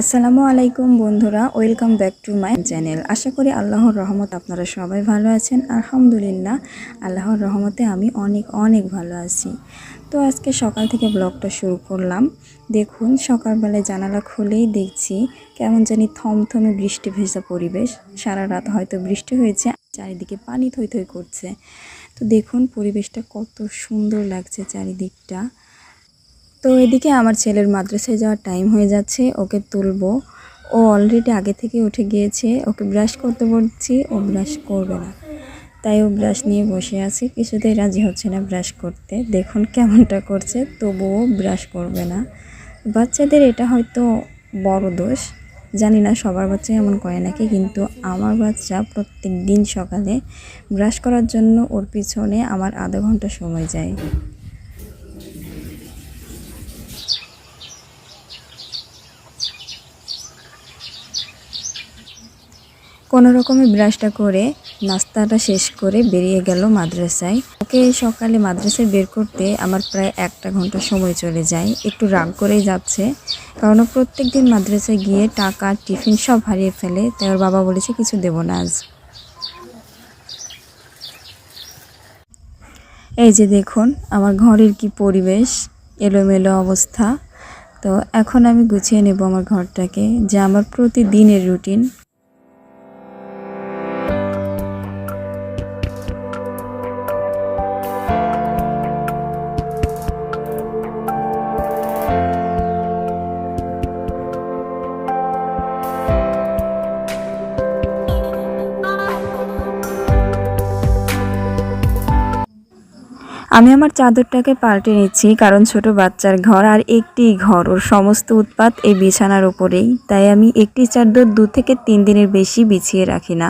আসসালামু আলাইকুম বন্ধুরা, welcome back to my channel. আশা করি আল্লাহর রহমত আপনারা সবাই ভালো আছেন। আলহামদুলিল্লাহ, আল্লাহর রহমতে আমি অনেক অনেক ভালো আছি। তো আজকে সকাল থেকে ব্লগটা শুরু করলাম। দেখুন, সকালবেলায় জানালা খুলেই দেখছি কেমন জানি থমথমে বৃষ্টি ভেজা পরিবেশ। সারা রাত হয়তো বৃষ্টি হয়েছে, চারিদিকে পানি থই থই করছে। তো দেখুন, পরিবেশটা কত সুন্দর লাগছে চারিদিকটা। তো এদিকে আমার ছেলের মাদ্রাসায় যাওয়ার টাইম হয়ে যাচ্ছে, ওকে তুলবো। ও অলরেডি আগে থেকে উঠে গিয়েছে, ওকে ব্রাশ করতে বলছি, ও ব্রাশ করবে না। তাই ও ব্রাশ নিয়ে বসে আছে, কিছুতেই রাজি হচ্ছে না ব্রাশ করতে। দেখুন কেমনটা করছে, তবুও ব্রাশ করবে না। বাচ্চাদের এটা হয়তো বড় দোষ, জানি না সবার বাচ্চা এমন করে নাকি, কিন্তু আমার বাচ্চা প্রত্যেক দিন সকালে ব্রাশ করার জন্য ওর পিছনে আমার আধা ঘণ্টা সময় যায়। কোনো রকমে ব্রাশটা করে নাস্তাটা শেষ করে বেরিয়ে গেল মাদ্রাসায়। ওকে সকালে মাদ্রাসায় বের করতে আমার প্রায় একটা ঘণ্টা সময় চলে যায়। একটু রাগ করেই যাচ্ছে। কারণ ও প্রত্যেক দিন মাদ্রাসায় গিয়ে টাকা, টিফিন সব হারিয়ে ফেলে। তাই ওর বাবা বলেছে, কিছু দেবো না আজ। এই যে দেখুন, আমার ঘরের কি পরিবেশ, এলোমেলো অবস্থা। তো এখন আমি গুছিয়ে নেব আমার ঘরটাকে, যে আমার প্রতিদিনের রুটিন। আমি আমার চাদরটাকে পাল্টে নিচ্ছি, কারণ ছোট বাচ্চার ঘর আর একটি ঘর। ওর সমস্ত উৎপাত এই বিছানার উপরেই তাই আমি একটি চাদর দু থেকে তিন দিনের বেশি বিছিয়ে রাখি না।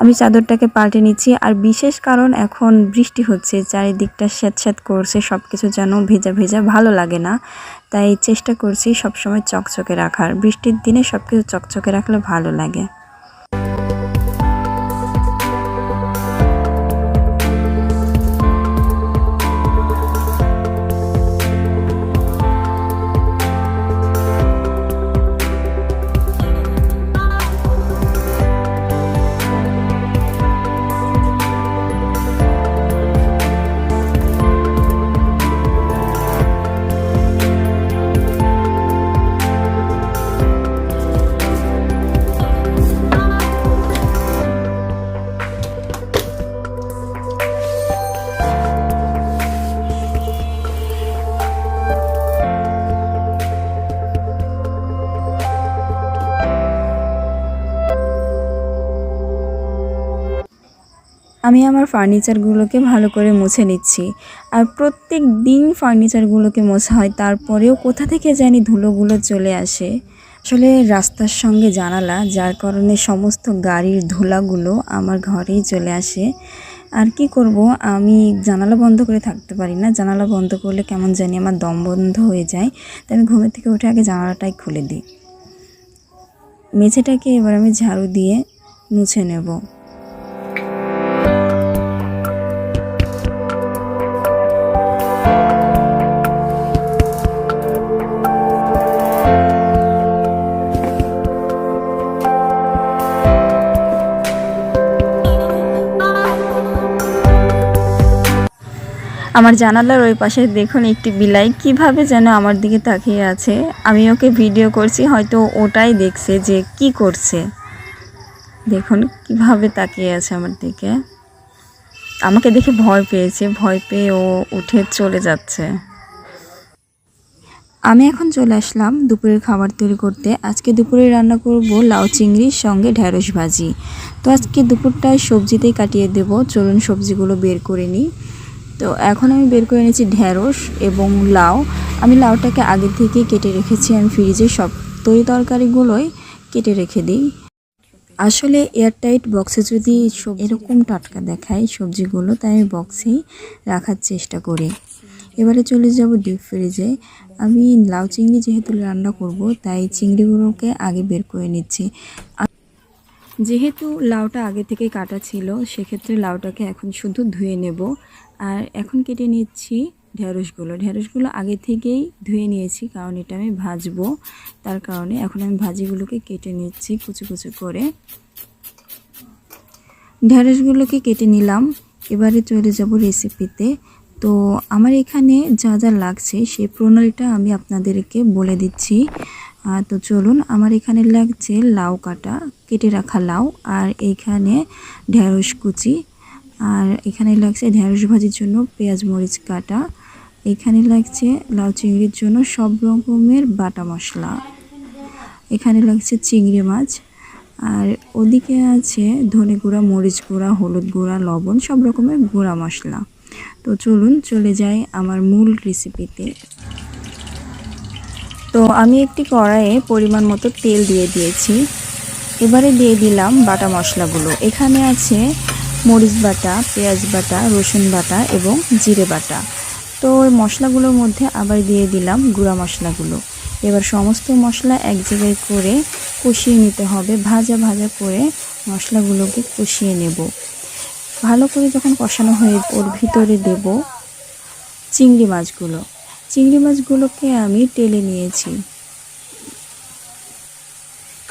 আমি চাদরটাকে পাল্টে নিচ্ছি আর বিশেষ কারণ এখন বৃষ্টি হচ্ছে, চারিদিকটা স্যাঁতস্যাঁত করছে সব কিছু যেন ভেজা ভেজা ভালো লাগে না। তাই চেষ্টা করছি সবসময় চকচকে রাখার। বৃষ্টির দিনে সব কিছু চকচকে রাখলে ভালো লাগে। আমি আমার ফার্নিচারগুলোকে ভালো করে মুছে নিচ্ছি। আর প্রত্যেক দিন ফার্নিচারগুলোকে মোছা হয়, তারপরেও কোথা থেকে জানি ধুলোগুলো চলে আসে। আসলে রাস্তার সঙ্গে জানালা, যার কারণে সমস্ত গাড়ির ধুলাগুলো আমার ঘরেই চলে আসে। আর কি করব, আমি জানালা বন্ধ করে থাকতে পারি না। জানালা বন্ধ করলে কেমন জানি আমার দম বন্ধ হয়ে যায়। তাই আমি ঘুমের থেকে উঠে আগে জানালাটাই খুলে দিই। মেঝেটাকে এবার আমি ঝাড়ু দিয়ে মুছে নেব। আমার জানালার ওই পাশে দেখুন একটি বিলাই। কীভাবে যেন আমার দিকে তাকিয়ে আছে। আমি ওকে ভিডিও করছি, হয়তো ওটাই দেখছে যে কি করছে। দেখুন কীভাবে তাকিয়ে আছে আমার দিকে। আমাকে দেখে ভয় পেয়েছে, ভয় পেয়ে ও উঠে চলে যাচ্ছে। আমি এখন চলে আসলাম দুপুরের খাবার তৈরি করতে। আজকে দুপুরে রান্না করব লাউ চিংড়ির সঙ্গে ঢ্যাঁড়স ভাজি। তো আজকে দুপুরটায় সবজিতেই কাটিয়ে দেব। চলুন সবজিগুলো বের করে নিই। তো এখন আমি বের করে এনেছি ঢ্যাঁড়স এবং লাউ। আমি লাউটাকে আগে থেকে কেটে রেখেছি আমি ফ্রিজে। সব তরি তরকারিগুলোই কেটে রেখে দিই। আসলে এয়ারটাইট বক্সে যদি এরকম টাটকা দেখায় সবজিগুলো, তাই আমি বক্সেই রাখার চেষ্টা করি। এবারে চলে যাব ডিপ ফ্রিজে। আমি লাউ চিংড়ি যেহেতু রান্না করব, তাই চিংড়িগুলোকে আগে বের করে নিচ্ছি। যেহেতু লাউটা আগে থেকে কাটা ছিল, সেক্ষেত্রে লাউটাকে এখন শুধু ধুয়ে নেব। আর এখন কেটে নিচ্ছি ঢেঁড়সগুলো ঢেঁড়সগুলো আগে থেকেই ধুয়ে নিয়েছি, কারণ এটা আমি ভাজবো। তার কারণে এখন আমি ভাজিগুলোকে কেটে নিচ্ছি কুচু কুচু করে। ঢেঁড়সগুলোকে কেটে নিলাম। এবারে চলে যাব রেসিপিতে তো আমার এখানে যা যা লাগছে সেই প্রণালীটা আমি আপনাদেরকে বলে দিচ্ছি। তো চলুন, আমার এখানে লাগছে লাউ কাটা, কেটে রাখা লাউ, আর এইখানে ঢেঁড়স কুচি। আর এখানে লাগছে ঢেঁড়স ভাজির জন্য পেঁয়াজ মরিচ কাটা। এখানে লাগছে লাউ চিংড়ির জন্য সব রকমের বাটা মশলা। এখানে লাগছে চিংড়ি মাছ। আর ওদিকে আছে ধনে গুঁড়া, মরিচ গুঁড়া, হলুদ গুঁড়া, লবণ, সব রকমের গুঁড়া মশলা। তো চলুন চলে যাই আমার মূল রেসিপিতে। তো আমি একটি কড়াইয়ে পরিমাণ মতো তেল দিয়ে দিয়েছি। এবারে দিয়ে দিলাম বাটা মশলাগুলো। এখানে আছে মরিচ বাটা, পেঁয়াজ বাটা, রসুন বাটা এবং জিরে বাটা। তো ওই মশলাগুলোর মধ্যে আবার দিয়ে দিলাম গুঁড়া মশলাগুলো। এবার সমস্ত মশলা এক জায়গায় করে কষিয়ে নিতে হবে। ভাজা ভাজা করে মশলাগুলোকে কষিয়ে নেব। ভালো করে যখন কষানো হয়ে ওর ভিতরে দেব চিংড়ি মাছগুলো। চিংড়ি মাছগুলোকে আমি টেলে নিয়েছি।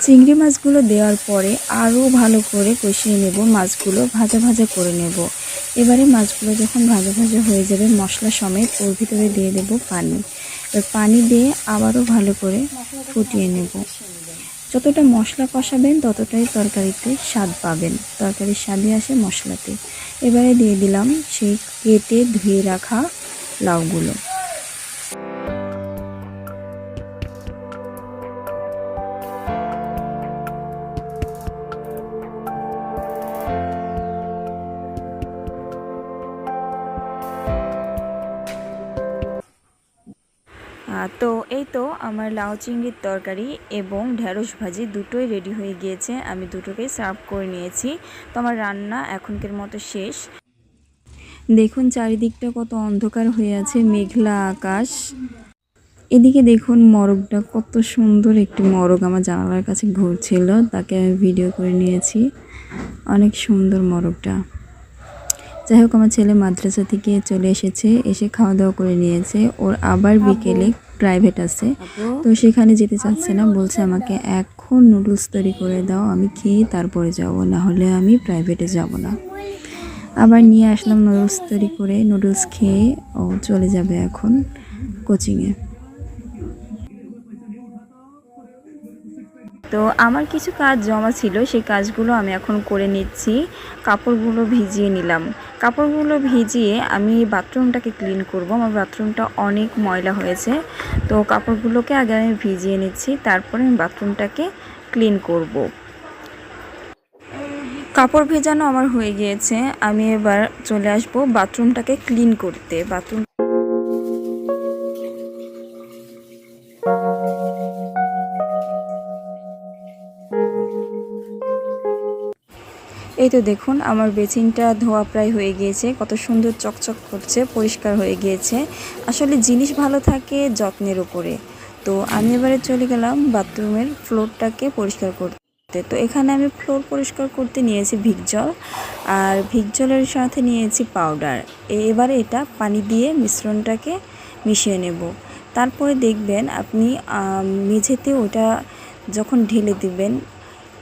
চিংড়ি মাছগুলো দেওয়ার পরে আরও ভালো করে কষিয়ে নেব, মাছগুলো ভাজা ভাজা করে নেব। এবারে মাছগুলো যখন ভাজা ভাজা হয়ে যাবে, মশলা সমেত ওর ভিতরে দিয়ে দেব পানি। এবার পানি দিয়ে আবারও ভালো করে ফুটিয়ে নেব। যতটা মশলা কষাবেন, ততটাই তরকারিতে স্বাদ পাবেন। তরকারির স্বাদই আসে মশলাতে। এবারে দিয়ে দিলাম সেই কেটে ধুয়ে রাখা লাউগুলো। তো এই তো আমার লাউ চিংড়ির তরকারি এবং ঢ্যাঁড়স ভাজি দুটোই রেডি হয়ে গিয়েছে। আমি দুটোকেই সার্ভ করে নিয়েছি। তো আমার রান্না এখনকার মতো শেষ। দেখুন চারিদিকটা কত অন্ধকার হয়ে আছে মেঘলা আকাশ। এদিকে দেখুন মরগটা কত সুন্দর একটি মরগ আমার জানালার কাছে ঘুরছিল তাকে আমি ভিডিও করে নিয়েছি। অনেক সুন্দর মরগটা। যাই হোক আমার ছেলে মাদ্রাসা থেকে চলে এসেছে এসে খাওয়া দাওয়া করে নিয়েছে। ওর আবার বিকেলে প্রাইভেট আছে। তো সেখানে যেতে চাচ্ছে না বলছে আমাকে এখন নুডলস তৈরি করে দাও আমি খেয়ে তারপরে যাব না হলে আমি প্রাইভেটে যাব না। আবার নিয়ে আসলাম নুডলস তৈরি করে নুডলস খেয়ে ও চলে যাবে এখন কোচিংয়ে। তো আমার কিছু কাজ জমা ছিল, সেই কাজগুলো আমি এখন করে নিচ্ছি। কাপড়গুলো ভিজিয়ে নিলাম। কাপড়গুলো ভিজিয়ে আমি বাথরুমটাকে ক্লিন করব। আমার বাথরুমটা অনেক ময়লা হয়েছে। তো কাপড়গুলোকে আগে আমি ভিজিয়ে নিচ্ছি, তারপরে আমি বাথরুমটাকে ক্লিন করব। কাপড় ভেজানো আমার হয়ে গিয়েছে। আমি এবার চলে আসব বাথরুমটাকে ক্লিন করতে। বাথরুম এই তো দেখুন, আমার বেসিনটা ধোয়া প্রায় হয়ে গিয়েছে, কত সুন্দর চকচক করছে, পরিষ্কার হয়ে গিয়েছে। আসলে জিনিস ভালো থাকে যত্নের উপরে। তো আমি এবারে চলে গেলাম বাথরুমের ফ্লোরটাকে পরিষ্কার করতে। তো এখানে আমি ফ্লোর পরিষ্কার করতে নিয়েছি ভিক জল, আর ভিক জলের সাথে নিয়েছি পাউডার। এবারে এটা পানি দিয়ে মিশ্রণটাকে মিশিয়ে নেব। তারপরে দেখবেন আপনি মেঝেতে ওটা যখন ঢেলে দিবেন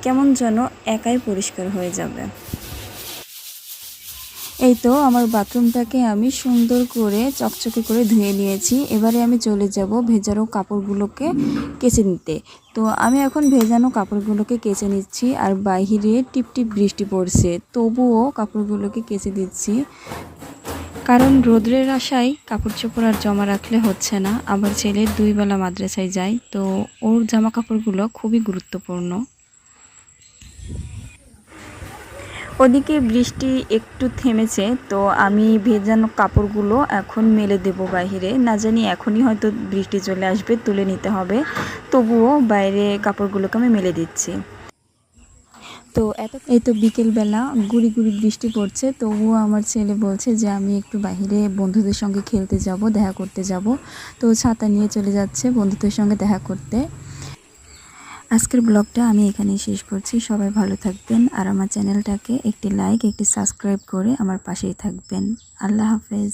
কেমন যেন একাই পরিষ্কার হয়ে যাবে। এই তো আমার বাথরুমটাকে আমি সুন্দর করে, চকচকে করে ধুয়ে নিয়েছি। এবারে আমি চলে যাব ভেজানো কাপড়গুলোকে কেচে নিতে। তো আমি এখন ভেজানো কাপড়গুলোকে কেচে নিচ্ছি আর বাইরে টিপটিপ বৃষ্টি পড়ছে। তবুও কাপড়গুলোকে কেচে দিচ্ছি। কারণ রোদ্রের আশায় কাপড় চোপড় আর জমা রাখলে হচ্ছে না। আমার ছেলে দুইবেলা মাদ্রাসায় যায়, তো ওর জামা কাপড়গুলো খুবই গুরুত্বপূর্ণ। ওদিকে বৃষ্টি একটু থেমেছে, তো আমি ভেজানো কাপড়গুলো এখন মেলে দেব বাইরে। না জানি এখনই হয়তো বৃষ্টি চলে আসবে, তুলে নিতে হবে। তবুও বাইরে কাপড়গুলোকে আমি মেলে দিচ্ছি। তো এত এই তো বিকেলবেলা গুড়ি গুড়ি বৃষ্টি পড়ছে, তবুও আমার ছেলে বলছে যে আমি একটু বাইরে বন্ধুদের সঙ্গে খেলতে যাব, দেখা করতে যাব। তো ছাতা নিয়ে চলে যাচ্ছে বন্ধুদের সঙ্গে দেখা করতে। আজকের ব্লগটা আমি এখানেই শেষ করছি। সবাই ভালো থাকবেন আর আমার চ্যানেলটাকে একটি লাইক একটি সাবস্ক্রাইব করে আমার পাশেই থাকবেন। আল্লাহ হাফেজ।